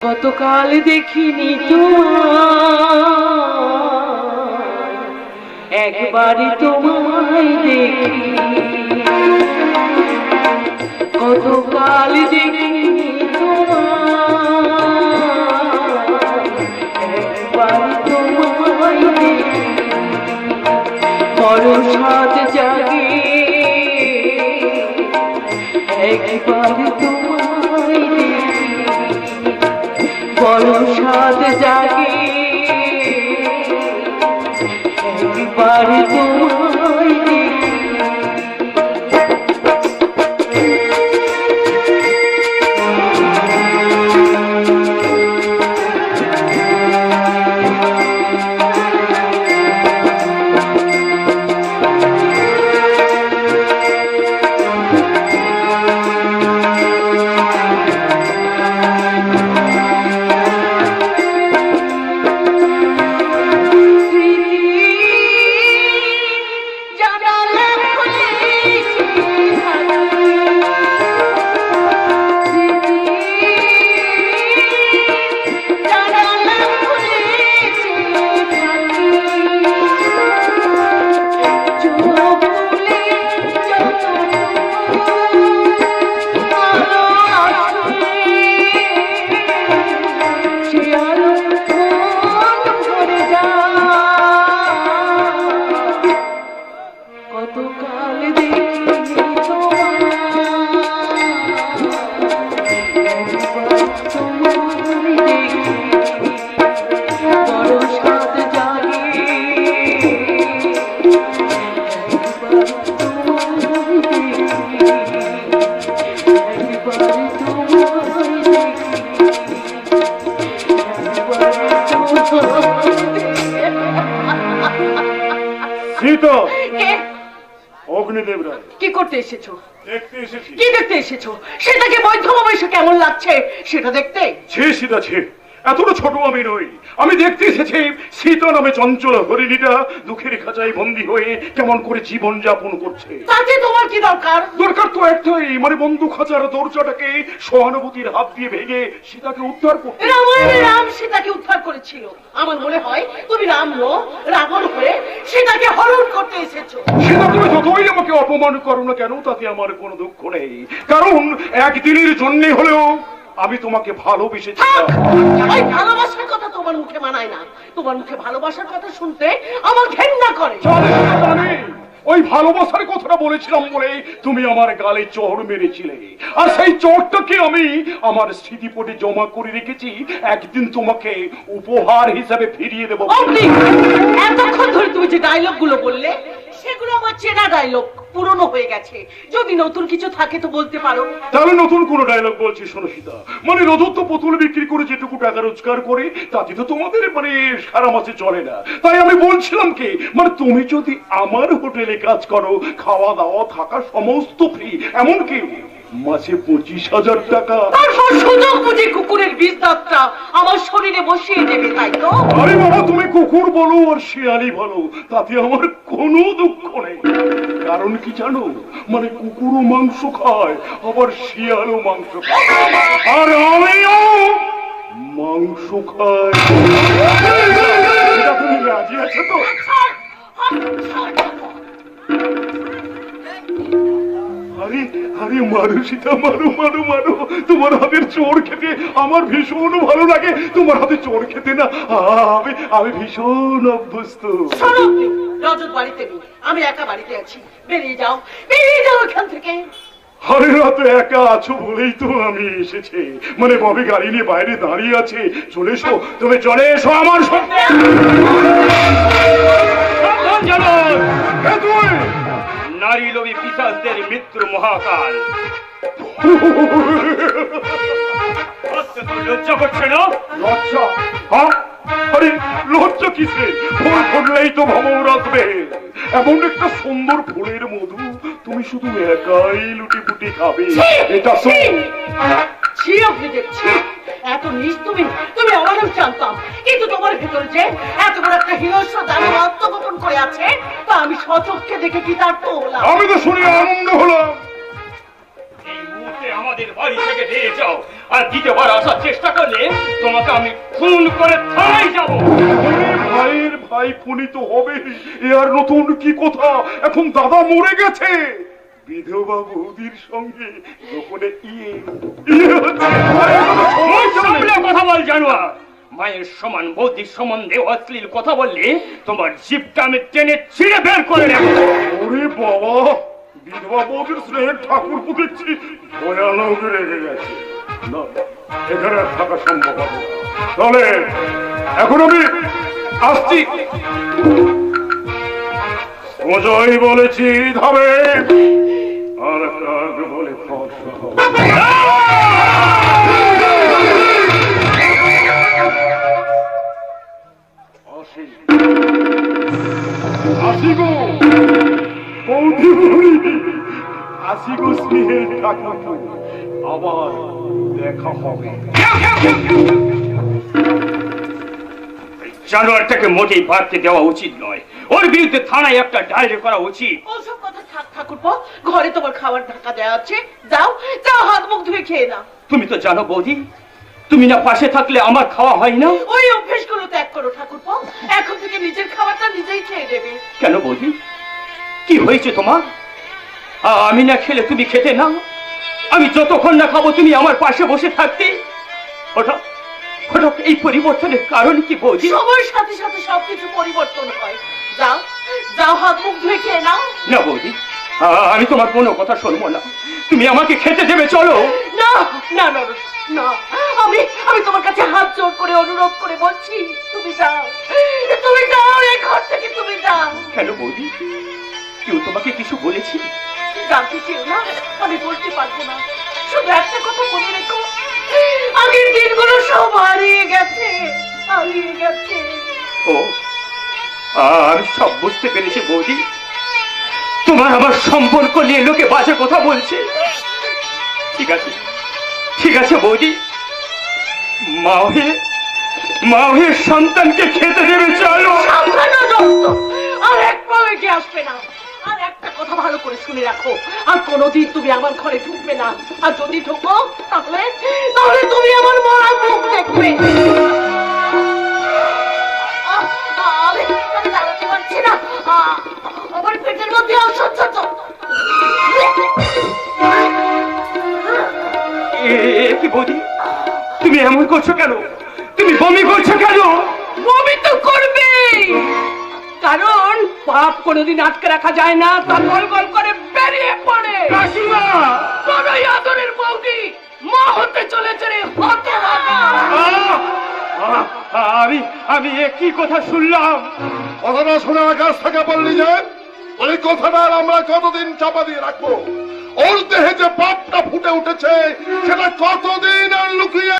কতকাল দেখিনি তো একবারই তোমায় দেখি। কতকাল দেখিনি একবার দেখি। সাজ জাগে একবার তোমায় দেখি। বড় সাদ তোমায় কে? অগ্নিদেব রায় কি করতে এসেছ? দেখতে এসেছি। কি দেখতে এসেছ? সেটাকে বৈধভাবে কেমন লাগছে? সেটা দেখতে। ছে সীতা ছে এতটা ছোট আমি নই। আমি দেখতে এসেছি সীতা নামে চঞ্চল হরিণীটা দুঃখের খাঁচায় বন্দী হয়ে কেমন করে জীবন যাপন করছে। তাতে তোমার কি দরকার? দরকার তো একটাই মানে বন্ধু খাঁচার দরজাটাকে সহানুভূতির হাত দিয়ে ভেঙে সীতাকে উদ্ধার করতে। রামায়ণে রাম সীতাকে উদ্ধার করেছিল। আমার মনে হয় তুমি রাম নো রাবণ সীতাকে হরণ করতে এসেছ। সেটা তুমি যতই আমাকে অপমান করো না কেন তাতে আমার কোনো দুঃখ নেই। কারণ একদিনের জন্য হলেও আমি তোমাকে ভালোবেসেছিলাম ওই ভালোবাসার কথা তোমার মুখে মানায় না। তোমার মুখে ভালোবাসার কথা শুনতে আমার ভালোবাসার কথাটা বলেছিলাম বলে তুমি আমার গালে চড় মেরেছিলে। আর সেই চোরটাকে আমি আমার স্মৃতিপটে জমা করে রেখেছি। একদিন তোমাকে উপহার হিসাবে ফিরিয়ে দেবো। এতক্ষণ ধরে তুমি যে ডায়লগগুলো বললে সেগুলো আমার চেনা ডায়লগ পুরনো হয়ে গেছে। যদি নতুন কিছু থাকে তো বলতে পারো। তাহলে নতুন কোন ডায়লগ বলছি শোনো সীতা। মানে রজত তো পুতুল বিক্রি করে যেটুকু টাকা রোজগার করে তাতে তো তোমাদের মানে সারা মাসে চলে না। তাই আমি বলছিলাম কি মানে তুমি যদি আমার হোটেলে কাজ করো খাওয়া দাওয়া থাকা সমস্ত ফ্রি এমনকি মাসে পঁচিশ হাজার টাকা। তারপর সুযোগ বুঝে কুকুরের বীজ দাঁতটা আমার শরীরে বসিয়ে দেবে তাই তো? আরে বাবা তুমি কুকুর বলো আর শিয়ালি বলো তাতে আমার কোনো কারণ কি জানো? মানে কুকুরও মাংস খায়, আবার শিয়ালও মাংস খায়। আর আমিও মাংস এটা তুমি তো? চোর খেতে আমার ভীষণ ভালো লাগে। তোমার হাতে চোর খেতে না আমি ভীষণ অভ্যস্ত। রজত বাড়িতে নেই। আমি একা বাড়িতে আছি। বেরিয়ে যাও বেরিয়ে যাও এখান থেকে। আরে রাত একা আছো বলেই তো আমি এসেছি। মানে ববি গাড়ি নিয়ে বাইরে দাঁড়িয়ে আছে? চলে এসো তুমি চলে এসো আমার সঙ্গে। নারী লোভী পিসাসদের মৃত্যুর মহাকাল। লজ্জা করছে না লজ্জা? হ্যাঁ? আরে লজ্জা কিসে ফুল ফুটলেই তো ভমর আসবে এমন একটা সুন্দর ফুলের মধু তুমি শুধু একাই লুটি পুটি খাবে এটা! শোন ছি! এত নিজ তুমি তুমি অমানব জানতাম। কিন্তু তোমার ভেতরে যে এত বড় একটা হিংস্র দানব আত্মগোপন করে আছে তা আমি সচক্ষে দেখে কি তার তো হলাম আমি তো শুনে আনন্দ হলাম। এই মুহূর্তে আমাদের বাড়ি থেকে বেরিয়ে যাও আর দ্বিতীয়বার আসার চেষ্টা করলে তোমাকে আমি খুন করে থানায় যাব। ভাইয়ের ভাই পুনিত হবে এ আর নতুন কি কথা? এখন দাদা মরে গেছে। বিধবা বৌদির সঙ্গে গোপনে ইয়ে। কথা বল জানোয়ার। মায়ের সমান বৌদির সম্বন্ধে অশ্লীল কথা বললে তোমার জিপটা আমি টেনে ছিঁড়ে বের করে নেব। ওরে বাবা বিধবা বৌদির স্নেহের ঠাকুর দেখছি ভয়ানক রেগে গেছে। না এখানে থাকা সম্ভব হবে। তাহলে এখন আমি আসছি। অজয় বলেছি ধবে আর কাক বলে ফর্সা হবে। আসি আসি গো বৌদি বুড়ি আসি স্নেহের ঠাকুর। আবার দেখা হবে। জানোয়ারটাকে মোটেই বাড়তে দেওয়া উচিত নয়। ওর বিরুদ্ধে থানায় একটা ডায়েরি করা উচিত। ওসব কথা ঠাকুরপো ঘরে তোমার খাবার ঢাকা দেওয়া আছে। যাও যাও হাত মুখ ধুয়ে খেয়ে নাও। তুমি তো জানো বৌদি তুমি না পাশে থাকলে আমার খাওয়া হয় না? ওই অভ্যেসগুলো ত্যাগ করো ঠাকুরপো এখন থেকে নিজের খাবারটা নিজেই খেয়ে নেবে। কেন বৌদি? কি হয়েছে তোমার? আমি না খেলে তুমি খেতে না? আমি যতক্ষণ না খাব তুমি আমার পাশে বসে থাকতে? হঠাৎ হঠাৎ এই পরিবর্তনের কারণ কি বৌদি? সময়ের সাথে সাথে সবকিছু পরিবর্তন হয়। যাও যাও হাত মুখ ধুয়ে খেয়ে নাও। না বৌদি আমি তোমার কোনো কথা শুনব না। তুমি আমাকে খেতে দেবে চলো। না না না না, আমি আমি তোমার কাছে হাত জোর করে অনুরোধ করে বলছি তুমি যাও। তুমি যাও এই ঘর থেকে তুমি যাও। কেন বৌদি? কেউ তোমাকে কিছু বলেছি? জানতে চেও না আমি বলতে পারব না। শুধু একটা কথা মনে রেখো। আগের দিনগুলো সব হারিয়ে গেছে হারিয়ে গেছে। ও আ- আমি সব বুঝতে পেরেছি বৌদি? তোমার আমার সম্পর্ক নিয়ে লোকে বাজে কথা বলছে। ঠিক আছে? ঠিক আছে বৌদি। মা হয়ে মা সন্তানকে খেতে দেবে, চলো। আর এক এগিয়ে আসবে না। আর একটা কথা ভালো করে শুনে রাখো। আর কোনোদিন তুমি আমার ঘরে ঢুকবে না। আর যদি ঢুকো, তাহলে তাহলে তুমি আমার মরা মুখ দেখবে। এমন করছ কেন? তুমি বমি করছ কেন? বমি তো করবেই। কারণ পাপ কোনোদিন আটকে রাখা যায় না তা গল গল করে বেরিয়ে পড়ে। কাকিমা বড়ই আদরের বৌদি মা হতে চলেছে রে! আহ! আমি আমি এ কি কথা শুনলাম? কথাটা শোনার কাছ থেকে বললি যে ওই কথাটা আর আমরা কতদিন চাপা দিয়ে রাখব? ওর দেহে যে পাপটা ফুটে উঠেছে সেটা কতদিন আর লুকিয়ে